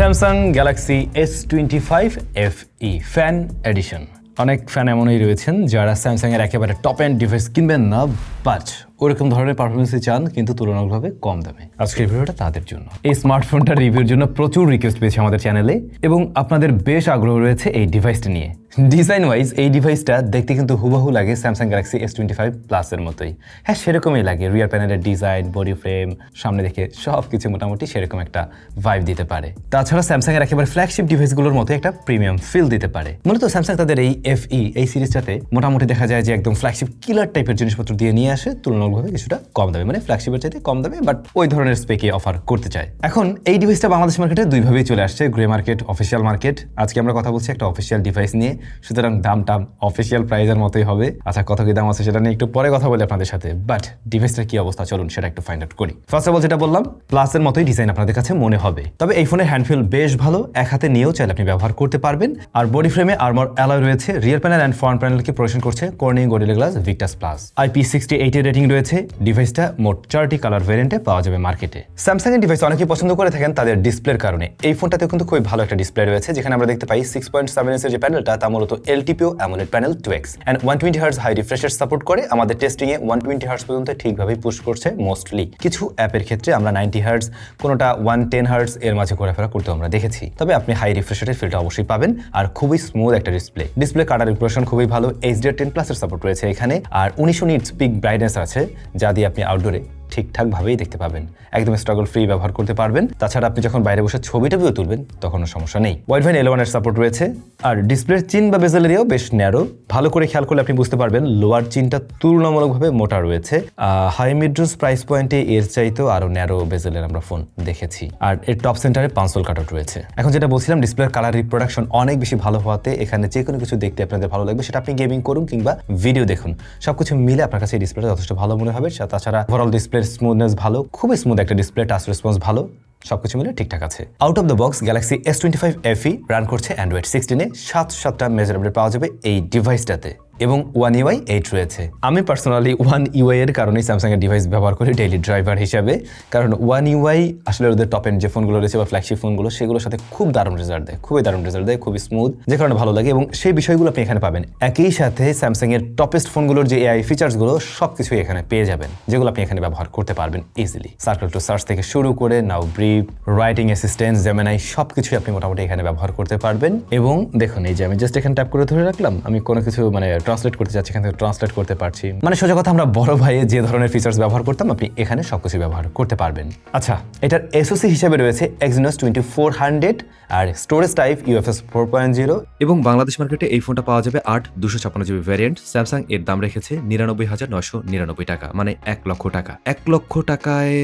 Samsung Galaxy S twenty five F E fan edition অনেক fan এমনই রয়েছেন যারা স্যামসাংয়ের একেবারে টপ অ্যান্ড ডিভাইস কিনবেন না বাট ওরকম ধরনের পারফরমেন্সই চান, কিন্তু তুলনামূলকভাবে কম দামে। আজকের ভিডিওটা তাদের জন্য। এই স্মার্টফোনটা রিভিউর জন্য প্রচুর রিকোয়েস্ট পেয়েছে আমাদের চ্যানেলে এবং আপনাদের বেশ আগ্রহ রয়েছে এই ডিভাইসটা নিয়ে। ডিজাইন ওয়াইজ এই ডিভাইসটা দেখতে কিন্তু হুবহু লাগে Samsung Galaxy S twenty five প্লাসের মতোই। হ্যাঁ সেরকমই লাগে। রিয়ার প্যানেলের ডিজাইন বডি ফ্রেম সামনে দেখে সব কিছু মোটামুটি সেরকম একটা ভাইব দিতে পারে। তাছাড়া স্যামসাং এর একেবারে ফ্ল্যাগশিপ ডিভাইসগুলোর মতো একটা প্রিমিয়াম ফিল দিতে পারে। মূলত স্যামসাং তাদের এই এফ ই এই সিরিজটাতে মোটামুটি দেখা যায় যে একদম ফ্ল্যাগশিপ কিলার টাইপের জিনিসপত্র দিয়ে নিয়ে আসে তুলনামূলকভাবে কিছুটা কম দামে মানে ফ্ল্যাগশিপের চাইতে কম দামে বাট ওই ধরনের স্পেকে অফার করতে চায়। এখন এই ডিভাইসটা বাংলাদেশ মার্কেটে দুইভাবেই চলে আসছে গ্রে মার্কেট অফিসিয়াল মার্কেট আজকে আমরা কথা বলছি একটা অফিসিয়াল ডিভাইস নিয়ে, সুতরাং দাম টাম অফিসিয়াল প্রাইজের মতোই হবে। আচ্ছা কত কি দাম আছে সেটা নিয়ে একটু পরে কথা বলি আপনাদের সাথে বাট ডিভাইসটার কি অবস্থা? চলুন সেটা একটু ফাইন্ড আউট করি। ফার্স্ট অফ অল যেটা বললাম প্লাসের মতোই ডিজাইন আপনাদের কাছে মনে হবে। তবে এই ফোনের হ্যান্ডফিল বেশ ভালো, এক হাতে নিয়েও চাইলে আপনি ব্যবহার করতে পারবেন। আর বডি ফ্রেমে আর্মর অ্যালয় রয়েছে রিয়ার প্যানেল অ্যান্ড ফ্রন্ট প্যানেলকে প্রোটেকশন করছে Corning Gorilla Glass Victus plus IP sixty এইটের রেটিং রয়েছে। ডিভাইসটা মোট চারটি কালার ভেরিয়েন্টে পাওয়া যাবে মার্কেটে স্যামসাং এর ডিভাইস অনেকেই পছন্দ করে থাকেন তাদের ডিসপ্লের কারণে। এই ফোনটাতে কিন্তু খুবই ভালো একটা ডিসপ্লে রয়েছে, যেখানে আমরা দেখতে পাই সিক্স পয়েন্ট সেভেন এর যে প্যানেলটা তা মূলত LTPO AMOLED panel two X and one twenty hertz high refresher support করে আমাদের টেস্টিংয়ে ওয়ান টোয়েন্টি হার্স পর্যন্ত ঠিকভাবে পুশ করছে মোস্টলি কিছু অ্যাপের ক্ষেত্রে আমরা নাইনটি হার্স কোনোটা ওয়ান টেন হার্স এর মাঝে ঘোরাফেরা করতে আমরা দেখেছি। তবে আপনি হাই রিফ্রেশারের ফিলটা অবশ্যই পাবেন আর খুবই স্মুথ একটা ডিসপ্লে ডিসপ্লে কাটার রিপ্রেশন খুবই ভালো এইচডিআর টেন প্লাসের সাপোর্ট রয়েছে এখানে। আর উনিশশো নিট পিক ব্রাইটনেস আছে যা দিয়ে আপনি আউটডোরে ঠিকঠাকভাবেই দেখতে পাবেন। একদম স্ট্রাগল ফ্রি ব্যবহার করতে পারবেন। তাছাড়া আপনি যখন বাইরে বসে ছবি টবিও তুলবেন, তখনও সমস্যা নেই। ওয়াইড ভাইন এলেভেনের সাপোর্ট রয়েছে। আর ডিসপ্লের চিন বা বেজেল এরিয়াও বেশ ন্যারো ভালো করে খেয়াল করলে আপনি বুঝতে পারবেন লোয়ার চিনটা তুলনামূলকভাবে মোটা রয়েছে। হাই মিড্রোস প্রাইস পয়েন্টে এর চাইতেও আরও ন্যারো বেজেলের আমরা ফোন দেখেছি। আর এর টপ সেন্টারে পাঁচল কাটআউট রয়েছে। এখন যেটা বলছিলাম ডিসপ্লের কালার রিপ্রোডাকশন অনেক বেশি ভালো হওয়াতে এখানে যে কোনো কিছু দেখতে আপনাদের ভালো লাগবে, সেটা আপনি গেমিং করুন কিংবা ভিডিও দেখুন। সবকিছু মিলে আপনার কাছে এই ডিসপ্লেটা যথেষ্ট ভালো মনে হবে। তাছাড়া ওভারঅল ডিসপ্লের স্মুথনেস ভালো, খুবই স্মুথ একটা ডিসপ্লে টাচ রেসপন্স ভালো, সবকিছু মিলে ঠিকঠাক আছে। Out of the box Galaxy S twenty five FE run করছে অ্যান্ড্রয়েড সিক্সটিনে সাত সাতটা মেজারেবল পাওয়া যাবে এই ডিভাইসটাতে এবং ওয়ান ইউআই এইট রয়েছে। আমি পার্সোনালি ওয়ান ইউআই এর কারণেই স্যামসাং এর ডিভাইস ব্যবহার করি ডেইলি ড্রাইভার হিসাবে। কারণ ওয়ান ইউআই আসলে ওদের টপ এন্ড যে ফোনগুলো রয়েছে বা ফ্ল্যাগশিপ ফোনগুলো সেগুলোর সাথে খুব দারুণ রেজাল্ট দেয়, খুবই দারুণ রেজাল্ট দেয়, খুবই স্মুথ যে কারণে ভালো লাগে এবং সেই বিষয়গুলো আপনি এখানে পাবেন। একই সাথে স্যামসাং এর টপেস্ট ফোনগুলোর যে এআই ফিচার্সগুলো সব কিছুই এখানে পেয়ে যাবেন, যেগুলো আপনি এখানে ব্যবহার করতে পারবেন ইজিলি সার্কেল টু সার্চ থেকে শুরু করে now brief writing assistance Gemini সব কিছুই আপনি মোটামুটি এখানে ব্যবহার করতে পারবেন। এবং দেখুন, এই যে আমি জাস্ট এখানে ট্যাপ করে ধরে রাখলাম, আমি কোনো কিছু মানে ট্রান্সলেট করতে যাচ্ছি এখান থেকে ট্রান্সলেট করতে পারছি। মানে সোজা কথা, আমরা বড় ভাইয়ে যে ধরনের ফিচার্স ব্যবহার করতাম, আপনি এখানে সবকিছু ব্যবহার করতে পারবেন। আচ্ছা এটার এসওসি হিসেবে রয়েছে এক্সিনোস টোয়েন্টি ফোর হান্ড্রেড আর storage type UFS four point zero এবং বাংলাদেশ মার্কেটে এই ফোনটা পাওয়া যাবে আট দুশো ছাপ্পান্ন জিবি ভ্যারিয়েন্ট স্যামসাং এর দাম রেখেছে নিরানব্বই হাজার নয়শো নিরানব্বই টাকা মানে এক লক্ষ টাকা। এক লক্ষ টাকায়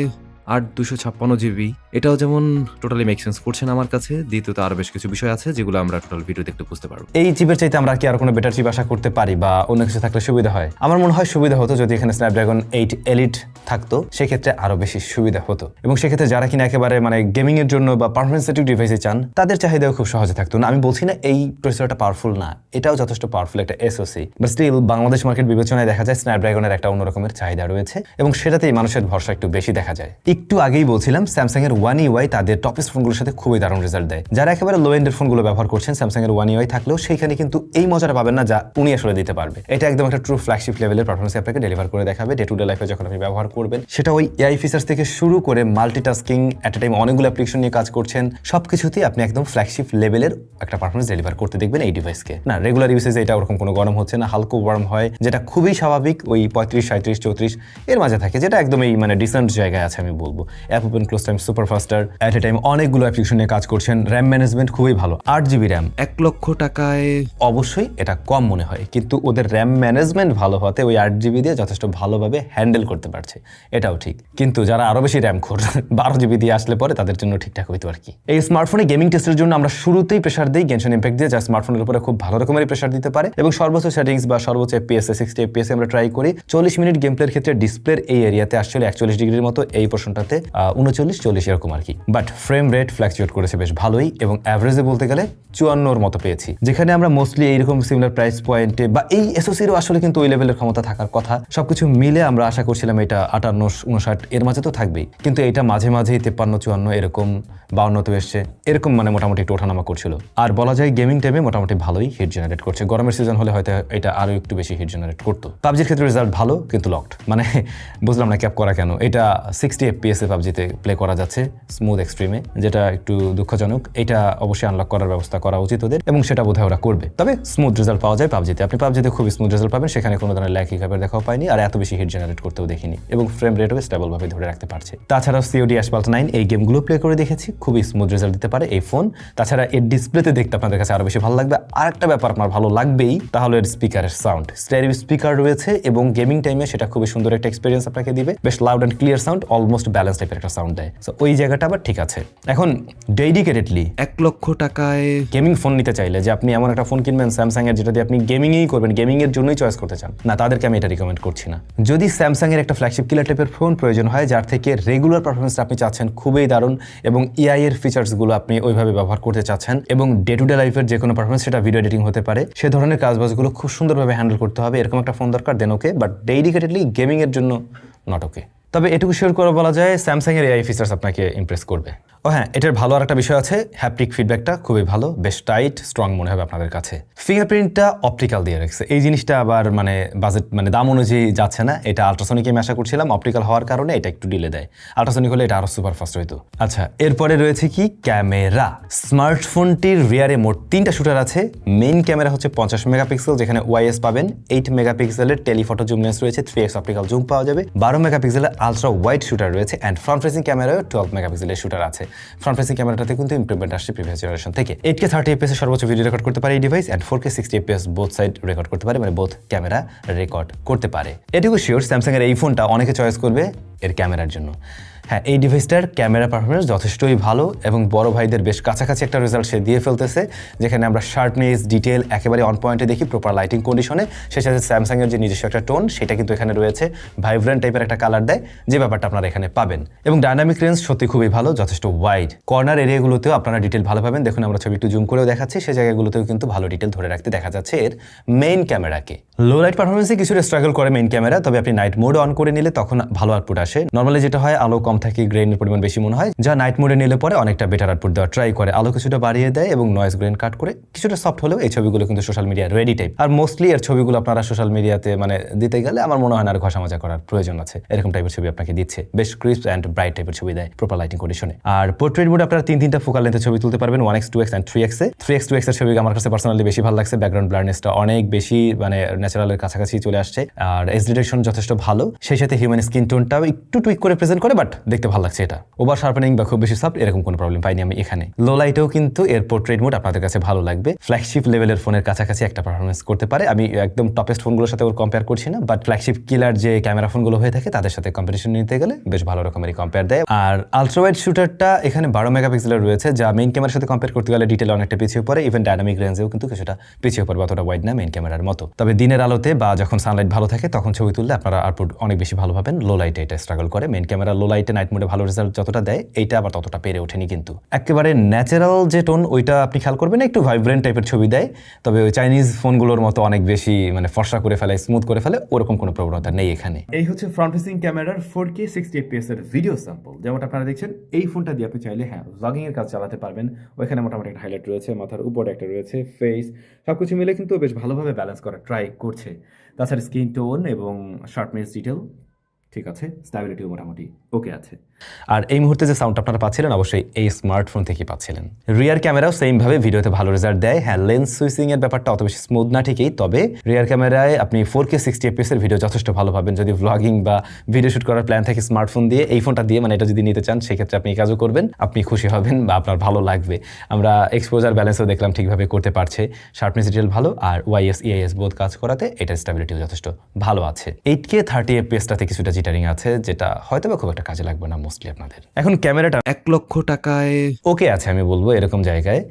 আট দুশো ছাপ্পান্ন জিবি। এটাও যেমন টোটালি মেক সেন্স করছে আমার কাছে, দ্বিতীয়ত আরও বেশ কিছু বিষয় আছে যেগুলো আমরা টোটাল ভিডিও দেখতে বুঝতে পারব। এই চিপের চাইতে আমরা কি আর কোনো বেটার চিপ আশা করতে পারি বা অন্য কিছু থাকলে সুবিধা হয়? আমার মনে হয় সুবিধা হতো যদি এখানে স্ন্যাপড্রাগন এইট এলিট থাকতো, সেক্ষেত্রে আরও বেশি সুবিধা হতো। এবং সেক্ষেত্রে যারা কিনা একেবারে মানে গেমিং এর জন্য বা পারফরমেন্সেটিভ ডিভাইসে চান, তাদের চাহিদাও খুব সহজে থাকতো। না, আমি বলছি না এই প্রসেসরটা পাওয়ারফুল না, এটাও যথেষ্ট পাওয়ারফুল একটা SoC but still Bangladesh market বিবেচনায় দেখা যায় স্ন্যাপড্রাগনের একটা অন্যরকমের চাহিদা রয়েছে, এবং সেটাতেই মানুষের ভরসা একটু বেশি দেখা যায়। একটু আগেই বলছিলাম স্যামসাং এর ওয়ান ইউআই তাদের টপেস্ট ফোনগুলোর সাথে খুবই দারুণ রেজাল্ট দেয়। যারা একেবারে লো এন্ডের ফোনগুলো ব্যবহার করছেন স্যামসাং এর ওয়ান ইউআই থাকলেও সেইখানে কিন্তু এই মজাটা পাবেন না যা উনি আসলে দিতে পারবে। এটা একদম একটা ট্রু ফ্ল্যাগশিপ লেভেলের পারফরমেন্স আপনাকে ডেলিভার করে দেখাবে ডে টু ডে লাইফে যখন আপনি ব্যবহার করবেন। সেটা ওই এআই ফিচার্স থেকে শুরু করে মাল্টিটাস্কিং অ্যাট এ টাইম অনেকগুলো অ্যাপ্লিকেশন নিয়ে কাজ করছেন। সব কিছুতেই আপনি একদম ফ্ল্যাগশিপ লেভেলের একটা পারফরমেন্স ডেলিভার করতে দেখবেন এই ডিভাইসকে না রেগুলার ইউসেজে এটা ওরকম কোনো গরম হচ্ছে না হালকা গরম হয় যেটা খুবই স্বাভাবিক ওই পঁয়ত্রিশ সাঁত্রিশ চৌত্রিশ এর মাঝে থাকে যেটা একদম এই মানে ডিসেন্ট জায়গায় আছে আমি বলব। App open close time super faster at a time অনেকগুলো অ্যাপ্লিকেশন নিয়ে কাজ করছেন র্যাম ম্যানেজমেন্ট খুবই ভালো আট জিবি র্যাম এক লক্ষ টাকায় অবশ্যই এটা কম মনে হয় কিন্তু ওদের র্যাম ম্যানেজমেন্ট ভালো হতে ওই আট জিবি দিয়ে যথেষ্ট ভালোভাবে হ্যান্ডেল করতে পারছে। এটাও ঠিক। কিন্তু যারা আরও বেশি র্যাম খোর, বারো জিবি দিয়ে আসলে পরে তাদের জন্য ঠিকঠাক হইতো আর কি। এই স্মার্টফোনে গেমিং টেস্টের জন্য আমরা শুরুতেই প্রেশার দিই গেনশন ইম্প্যাক্ট দিয়ে, যা স্মার্টফোনের উপরে খুব ভালো রকমের প্রেশার দিতে পারে। এবং সর্বোচ্চ সেটিংস বা সর্বোচ্চ এপিএস সিক্সটি এপিএস আমরা ট্রাই করি। চল্লিশ মিনিট গেম প্লের ক্ষেত্রে ডিসপ্লের এই এরিয়াতে আসলে একচল্লিশ ডিগ্রির মতো এই পোর্শনটা ফোনটাতে উনচল্লিশ, চল্লিশ এরকম আর কি। বাট ফ্রেম রেট ফ্ল্যাকচুয়েট করেছে বেশ ভালোই এবং অ্যাভারেজে বলতে গেলে চুয়ান্নর মতো পেয়েছি। যেখানে আমরা মোস্টলি এইরকম সিমিলার প্রাইস পয়েন্টে বা এই এসওসিরও আসলে কিন্তু ওই লেভেলের ক্ষমতা থাকার কথা। সবকিছু মিলে আমরা আশা করছিলাম এটা আটান্ন, উনষাট, এর মাঝে তো থাকবেই। কিন্তু এটা মাঝে মাঝেই তেপ্পান্ন, চুয়ান্ন এরকম বাউন্নতে এসছে। এরকম মানে মোটামুটি একটু ওঠানামা করছিল। আর বলা যায় গেমিং টাইমে মোটামুটি ভালোই হিট জেনারেট করছে। গরমের সিজন হলে হয়তো এটা আরও একটু বেশি হিট জেনারেট করতো। পাবজির ক্ষেত্রে রেজাল্ট ভালো, কিন্তু লকড মানে বুঝলাম না ক্যাপ করা কেন? এটা সিক্সটি এফপিএস এ পাবজিতে প্লে করা যাচ্ছে স্মুথ এক্সট্রিমে যেটা একটু দুঃখজনক। এটা অবশ্যই আনলক করার ব্যবস্থা করা উচিত ওদের এবং সেটা বোধহয় ওরা করবে। তবে স্মুথ রেজাল্ট পাওয়া যায় পাবজিতে। আপনি পাবজিতে খুবই স্মুথ রেজাল্ট পাবেন, সেখানে কোনো ধরনের ল্যাক হিকাপের দেখাও পাইনি, আর এত বেশি হিট জেনারেট করতেও দেখিনি। এবং ফ্রেম রেটও স্টেবল ভাবে ধরে রাখতে পারছে। তাছাড়াও সিওডি অ্যাসপাল্ট নাইন এই গেমগুলো প্লে করে দেখেছি খুবই স্মুথ রেজাল্ট দিতে পারে এই ফোন তাছাড়া এর ডিসপ্লেতে দেখতে আপনাদের কাছে আরও বেশি ভালো লাগবে। আর একটা ব্যাপার আপনার ভালো লাগবেই তাহলে এর স্পিকারের সাউন্ড স্টেরিও স্পিকার রয়েছে এবং গেমিং টাইমে সেটা খুবই সুন্দর একটা এক্সপিরিয়েন্স আপনাকে দিবে। বেশ loud and clear sound almost balance টাইপের একটা সাউন্ড দেয়। সো ওই জায়গাটা আবার ঠিক আছে। এখন ডেডিকেটেডলি এক লক্ষ টাকায় গেমিং ফোন নিতে চাইলে যে আপনি এমন একটা ফোন কিনবেন স্যামসাং এর যেটা দিয়ে আপনি গেমিংই করবেন গেমিং এর জন্যই চয়েস করতে চান না তাদেরকে আমি এটা রিকমেন্ড করছি না। যদি স্যামসাং এর একটা ফ্ল্যাগশিপ কিলার টাইপের ফোন প্রয়োজন হয়, যার থেকে রেগুলার পারফরমেন্স আপনি চাচ্ছেন খুবই দারুণ এবং ইআই এর ফিচার্সগুলো আপনি ওইভাবে ব্যবহার করতে চাচ্ছেন এবং ডে টু ডে লাইফের যে কোনো পারফরমেন্স সেটা ভিডিও এডিটিং হতে পারে। সে ধরনের কাজবাজগুলো খুব সুন্দরভাবে হ্যান্ডেল করতে হবে, এরকম একটা ফোন দরকার then okay but dedicatedly gaming এর জন্য নট ওকে তবে এটুকু শেয়ার করে বলা যায় স্যামসাং এর এআই ফিচার্স আপনাকে ইমপ্রেস করবে। ও হ্যাঁ এটার ভালো আর একটা বিষয় আছে হ্যাপটিক ফিডব্যাকটা খুবই ভালো, বেশ টাইট স্ট্রং মনে হবে আপনাদের কাছে। ফিঙ্গারপ্রিন্টটা অপটিক্যাল দিয়ে রাখছে। এই জিনিসটা আবার মানে বাজেট মানে দাম অনুযায়ী যাচ্ছে না, এটা আল্ট্রাসনিকে আমি আশা করছিলাম অপটিক্যাল হওয়ার কারণে এটা একটু ডিলে দেয়। আল্ট্রাসনিক হলে এটা আরও সুপার ফাস্ট হইতো। আচ্ছা এরপরে রয়েছে কি? ক্যামেরা স্মার্টফোনটির রিয়ারে মোট তিনটা শুটার আছে। মেইন ক্যামেরা হচ্ছে পঞ্চাশ মেগাপিক্সেল যেখানে ওয়াইএস পাবেন। এইট মেগাপিক্সেলের টেলিফটো জুম লেন্স রয়েছে থ্রি এক্স অপটিক্যাল জুম পাওয়া যাবে। বারো মেগাপিক্সেলের আলট্রা ওয়াইড শুটার রয়েছে অ্যান্ড ফ্রন্ট ফেসিং ক্যামেরাও টুয়েলভ মেগাপিক্সেলের শুটার আছে। ফ্রন্ট ফেসিং ক্যামেরাটাতে কিন্তু ইমপ্রুভমেন্ট আসছে প্রিভিয়াস জেনারেশন থেকে। এইট কে থার্টি এপিএস সর্বোচ্চ ভিডিও রেকর্ড করতে পারে এই device and four K sixty FPS both side record করতে পারে মানে বোথ ক্যামেরা রেকর্ড করতে পারে। এটুকু শিওর স্যামসাংয়ের এই ফোনটা অনেকে চয়েস করবে এর ক্যামেরার জন্য। হ্যাঁ এই ডিভাইসটার ক্যামেরা পারফরমেন্স যথেষ্টই ভালো এবং বড় ভাইদের বেশ কাছাকাছি একটা রেজাল্ট সে দিয়ে ফেলতেছে, যেখানে আমরা শার্পনেস ডিটেল একেবারে অন পয়েন্টে দেখি প্রপার লাইটিং কন্ডিশনে সে সাথে স্যামসাংয়ের যে নিজস্ব একটা টোন সেটা কিন্তু এখানে রয়েছে ভাইব্রেন্ট টাইপের একটা কালার দেয়, যে ব্যাপারটা আপনারা এখানে পাবেন। এবং ডাইনামিক রেঞ্জ সত্যি খুবই ভালো, যথেষ্ট ওয়াইড কর্নার এরিয়াগুলোতেও আপনারা ডিটেল ভালো পাবেন। দেখুন, আমরা ছবি একটু জুম করেও দেখাচ্ছি সেই জায়গাগুলোতেও কিন্তু ভালো ডিটেল ধরে রাখতে দেখা যাচ্ছে এর মেইন ক্যামেরাকে লো লাইট পারফরমেন্সে কিছুটা স্ট্রাগল করে মেইন ক্যামেরা তবে আপনি নাইট মোড অন করে নিলে তখন ভালো আউটপুট আসে। নর্মালি যেটা হয়, আলো কম থাকে গ্রেনের পরিমাণ বেশি মনে হয়, যা নাইট মোডে নিলে পরে অনেকটা বেটার আউটপুট দেওয়া ট্রাই করে। আলো কিছুটা বাড়িয়ে দেয় এবং নয়েজ গ্রেন কাট করে কিছুটা সফট হলেও এই ছবিগুলো কিন্তু সোশ্যাল মিডিয়া রেডি টাইপ আর মোস্টলি এর ছবিগুলো আপনারা সোশ্যাল মিডিয়াতে মানে দিতে গেলে আমার মনে হয় না আর ঘষা মাজা করার প্রয়োজন আছে। এরকম টাইপের ছবি আপনাকে দিচ্ছে। বেশ ক্রিস্প অ্যান্ড ব্রাইট টাইপের ছবি দেয় প্রপার লাইটিং কন্ডিশনে আর পোর্ট্রেট মোডে আপনারা তিন তিনটা ফোকাল লেন্থের ছবি তুলতে পারবেন one X two X and three এক্সে থ্রি এক্স টু এক্সের ছবি আমার কাছে পার্সোনালি বেশি ভালো লাগছে। ব্যাকগ্রাউন্ড ব্লারনেসটা অনেক বেশি মানে ন্যাচারালের কাছাকাছি চলে আসছে। আর এস ডিরেকশন যথেষ্ট ভালো। সেই সাথে হিউম্যান স্কিন টোনটাও একটু টুইক করে প্রেজেন্ট করে বাট দেখতে ভালো লাগছে এটা। ওভার শার্পেনিং বা খুব বেশি সফট এরকম কোনো প্রবলেম পাইনি আমি এখানে। লো লাইটেও কিন্তু এর পোর্ট্রেট মোড আপনাদের কাছে ভালো লাগবে। ফ্ল্যাগশিপ লেভেলের ফোনের কাছাকাছি একটা পারফরমেন্স করতে পারে। আমি একদম টপেস্ট ফোনগুলোর সাথে ওর কম্পেয়ার করছি না বাট ফ্ল্যাগশিপ কিলার যে ক্যামেরা ফোনগুলো হয়ে থাকে, তাদের সাথে কম্পিটিশন নিতে গেলে বেশ ভালো রকমেরই কম্পেয়ার দেয়। আর আলট্রাওয়াইড শুটারটা এখানে বারো মেগাপিক্সেলের রয়েছে, যা মেইন ক্যামেরার সাথে কম্পেয়ার করতে গেলে ডিটেল অনেকটা পিছিয়ে পড়ে ইভেন ডাইনামিক রেঞ্জেও কিন্তু কিছুটা পিছিয়ে পড়বে, অতটা ওয়াইড না মেইন ক্যামেরার মতো। তবে দিনের আলোতে বা যখন সানলাইট ভালো থাকে, তখন ছবি তুললে আপনারা আউটপুট অনেক বেশি ভালো পাবেন। লো লাইটে এটা স্ট্রাগল করে। মেইন ক্যামেরা লো লাইটে নাইট মোডে ভালো রেজাল্ট যতটা দেয়, এইটা আবার ততটা পেরে ওঠেনি কিন্তু। একেবারে ন্যাচারাল যে টোন ওইটা আপনি খেয়াল করবেন, একটু ভাইব্রেন্ট টাইপের ছবি দেয়, তবে ওই চাইনিজ ফোনগুলোর মতো অনেক বেশি মানে ফর্সা করে ফেলে স্মুথ করে ফেলে, ওরকম কোনো প্রবণতা নেই এখানে। এই হচ্ছে ফ্রন্ট ফেসিং ক্যামেরার ফোর কে সিক্সটি এফপিএস এর ভিডিও স্যাম্পল যেমনটা আপনারা দেখছেন, এই ফোনটা দিয়ে আপনি চাইলে হ্যাঁ ব্লগিং এর কাজ চালাতে পারবেন। ওইখানে মোটামুটি একটা হাইলাইট রয়েছে, মাথার উপরে একটা রয়েছে ফেস সবকিছু মিলে কিন্তু বেশ ভালোভাবে ব্যালেন্স করা ট্রাই করছে। তাছাড়া স্কিন টোন এবং শার্পনেস ডিটেল ঠিক আছে? স্ট্যাবিলিটিও মোটামুটি ওকে আছে। আর এই মুহূর্তে যে সাউন্ড আপনারা পাচ্ছিলেন, অবশ্যই এই স্মার্টফোন থেকে পাচ্ছিলেন। রিয়ার ক্যামেরাও সেম ভাবে ভিডিওতে ভালো রেজাল্ট দেয়। হ্যাঁ লেন্স সুইচিং এর ব্যাপারটা অত বেশি স্মুথ না ঠিকই, তবে রিয়ার ক্যামেরায় আপনি ফোর কে সিক্সটি এর ভিডিও যথেষ্ট ভালো পাবেন। যদি ভ্লগিং বা ভিডিও শুট করার প্ল্যান থাকে স্মার্টফোন দিয়ে, এই ফোনটা দিয়ে মানে এটা যদি নিতে চান, সেক্ষেত্রে আপনি এই কাজও করবেন, আপনি খুশি হবেন বা আপনার ভালো লাগবে। আমরা এক্সপোজার ব্যালেন্সও দেখলাম ঠিকভাবে করতে পারছে। শার্পনেস ডিটেল ভালো, আর ওয়াইএস ইআইএস বোধ কাজ করাতে এটা স্টেবিলিটিও যথেষ্ট ভালো আছে। এইট কে থার্টি এপিএসটাতে কিছুটা জিটারিং আছে, যেটা হয়তো বা খুব একটা কাজে লাগবে না মোস্টলি আপনাদের। এখন ক্যামেরাটা এক লক্ষ টাকায় ওকে আছে আমি বলব এরকম জায়গায়।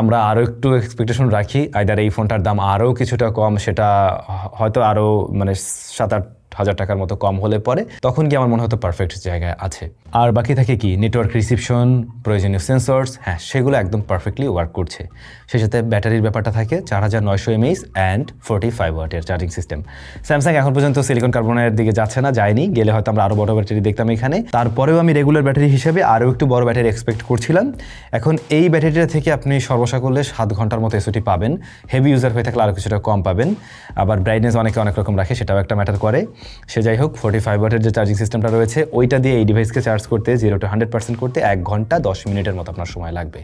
আমরা আরও একটু এক্সপেকটেশন রাখি আইদার এই ফোনটার দাম আরও কিছুটা কম সেটা হয়তো আরও মানে সাত আট হাজার টাকার মতো কম হলে পরে, তখন কি আমার মনে হতো পারফেক্ট জায়গায় আছে। আর বাকি থাকে কি নেটওয়ার্ক রিসিপশন প্রয়োজনীয় সেন্সর্স হ্যাঁ সেগুলো একদম পারফেক্টলি ওয়ার্ক করছে। সেই সাথে ব্যাটারির ব্যাপারটা থাকে, চার হাজার নয়শো এমএইচ অ্যান্ড ফোর্টি ফাইভ ওয়াটের চার্জিং সিস্টেম স্যামসাং এখন পর্যন্ত সিলিকন কার্বনের দিকে যাচ্ছে না, যায়নি। গেলে হয়তো আমরা আরও বড় ব্যাটারি দেখতাম এখানে। তারপরেও আমি রেগুলার ব্যাটারি হিসেবে আরও একটু বড় ব্যাটারি এক্সপেক্ট করছিলাম। এখন এই ব্যাটারিটা থেকে আপনি সর্বসা করলে সাত ঘণ্টার মতো এসওটি পাবেন। হেভি ইউজার হয়ে থাকলে আরও কিছুটা কম পাবেন। আবার ব্রাইটনেস অনেকে অনেক রকম রাখে, সেটাও একটা ম্যাটার করে। সে যাই হোক ফোর্টি ফাইভ ওয়াটের যে চার্জিং সিস্টেমটা রয়েছে, ওইটা দিয়ে এই ডিভাইসকে চার্জ করতে জিরো টু হান্ড্রেড পার্সেন্ট করতে এক ঘণ্টা দশ মিনিটের মতো আপনার সময় লাগবে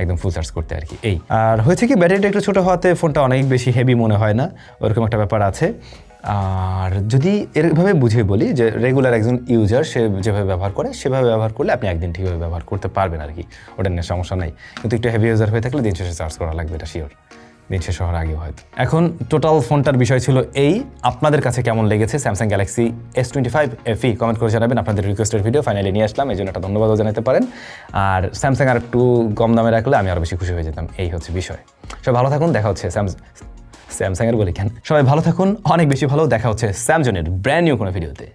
একদম ফুল চার্জ করতে আর কি। এই, আর হয়েছে কি ব্যাটারিটা একটু ছোটো হওয়াতে ফোনটা অনেক বেশি হেভি মনে হয় না, ওরকম একটা ব্যাপার আছে। আর যদি এরভাবে বুঝে বলি যে রেগুলার একজন ইউজার সে যেভাবে ব্যবহার করে, সেভাবে ব্যবহার করলে আপনি একদিন ঠিকভাবে ব্যবহার করতে পারবেন আর কি। ওটা নিয়ে সমস্যা নেই। কিন্তু একটু হেভি ইউজার হয়ে থাকলে দিন শেষে চার্জ করা লাগবে, এটা শিওর দিন শেষ হওয়ার হয়তো। এখন টোটাল ফোনটার বিষয় ছিল এই। আপনাদের কাছে কেমন লেগেছে Samsung Galaxy S twenty five FE comment করে জানাবেন। আপনাদের রিকোয়েস্টের ভিডিও ফাইনালি নিয়ে আসলাম এই জন্য একটা ধন্যবাদও জানাতে পারেন। আর স্যামসাং আর একটু কম দামে রাখলে আমি আরও বেশি খুশি হয়ে যেতাম। এই হচ্ছে বিষয়। সব ভালো থাকুন, দেখা হচ্ছে স্যামস স্যামসাংয়ের বলি কেন? সবাই ভালো থাকুন, অনেক বেশি ভালো। দেখা হচ্ছে স্যামজনের ব্র্যান্ড নিউ কোনো ভিডিওতে